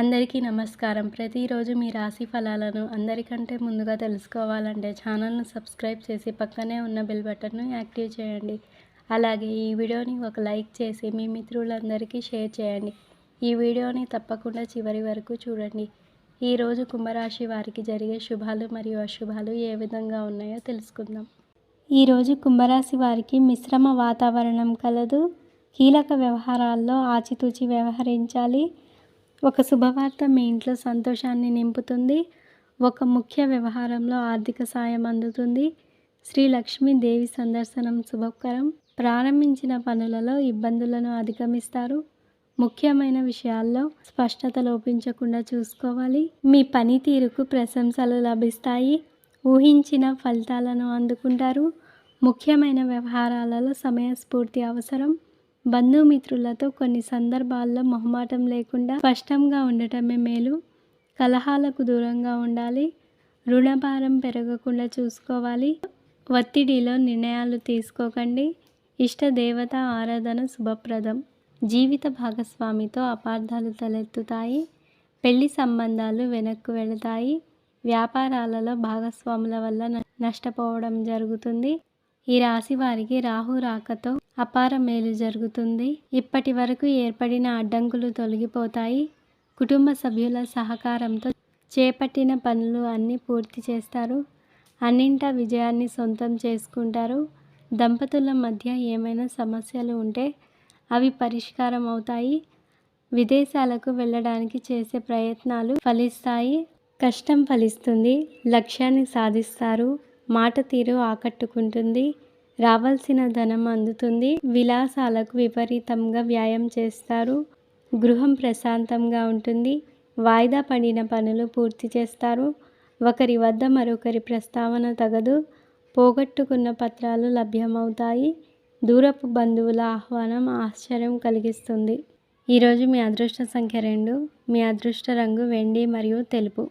అందరికీ నమస్కారం. ప్రతిరోజు మీ రాశి ఫలాలను అందరికంటే ముందుగా తెలుసుకోవాలంటే ఛానల్ను సబ్స్క్రైబ్ చేసి పక్కనే ఉన్న బెల్ బటన్ను యాక్టివ్ చేయండి. అలాగే ఈ వీడియోని ఒక లైక్ చేసి మీ మిత్రులందరికీ షేర్ చేయండి. ఈ వీడియోని తప్పకుండా చివరి వరకు చూడండి. ఈరోజు కుంభరాశి వారికి జరిగే శుభాలు మరియు అశుభాలు ఏ విధంగా ఉన్నాయో తెలుసుకుందాం. ఈరోజు కుంభరాశి వారికి మిశ్రమ వాతావరణం కలదు. కీలక వ్యవహారాల్లో ఆచితూచి వ్యవహరించాలి. ఒక శుభవార్త మీ ఇంట్లో సంతోషాన్ని నింపుతుంది. ఒక ముఖ్య వ్యవహారంలో ఆర్థిక సాయం అందుతుంది. శ్రీ లక్ష్మీదేవి సందర్శనం శుభకరం. ప్రారంభించిన పనులలో ఇబ్బందులను అధిగమిస్తారు. ముఖ్యమైన విషయాల్లో స్పష్టత లోపించకుండా చూసుకోవాలి. మీ పనితీరుకు ప్రశంసలు లభిస్తాయి. ఊహించిన ఫలితాలను అందుకుంటారు. ముఖ్యమైన వ్యవహారాలలో సమయస్ఫూర్తి అవసరం. బంధుమిత్రులతో కొన్ని సందర్భాల్లో మొహమాటం లేకుండా స్పష్టంగా ఉండటమే మేలు. కలహాలకు దూరంగా ఉండాలి. రుణభారం పెరగకుండా చూసుకోవాలి. ఒత్తిడిలో నిర్ణయాలు తీసుకోకండి. ఇష్ట దేవత ఆరాధన శుభప్రదం. జీవిత భాగస్వామితో అపార్థాలు తలెత్తుతాయి. పెళ్ళి సంబంధాలు వెనక్కు వెళతాయి. వ్యాపారాలలో భాగస్వాముల వల్ల నష్టపోవడం జరుగుతుంది. ఈ రాశి వారికి రాహు రాకతో అపార మేలు జరుగుతుంది. ఇప్పటి వరకు ఏర్పడిన అడ్డంకులు తొలగిపోతాయి. కుటుంబ సభ్యుల సహకారంతో చేపట్టిన పనులు అన్నీ పూర్తి చేస్తారు. అన్నింటా విజయాన్ని సొంతం చేసుకుంటారు. దంపతుల మధ్య ఏమైనా సమస్యలు ఉంటే అవి పరిష్కారం అవుతాయి. విదేశాలకు వెళ్ళడానికి చేసే ప్రయత్నాలు ఫలిస్తాయి. కష్టం ఫలిస్తుంది. లక్ష్యాన్ని సాధిస్తారు. మాట తీరు ఆకట్టుకుంటుంది. రావాల్సిన ధనం అందుతుంది. విలాసాలకు విపరీతంగా వ్యాయామం చేస్తారు. గృహం ప్రశాంతంగా ఉంటుంది. వాయిదా పడిన పనులు పూర్తి చేస్తారు. ఒకరి వద్ద మరొకరి ప్రస్తావన తగదు. పోగొట్టుకున్న పత్రాలు లభ్యమవుతాయి. దూరపు బంధువుల ఆహ్వానం ఆశ్చర్యం కలిగిస్తుంది. ఈరోజు మీ అదృష్ట సంఖ్య రెండు. మీ అదృష్ట రంగు వెండి మరియు తెలుపు.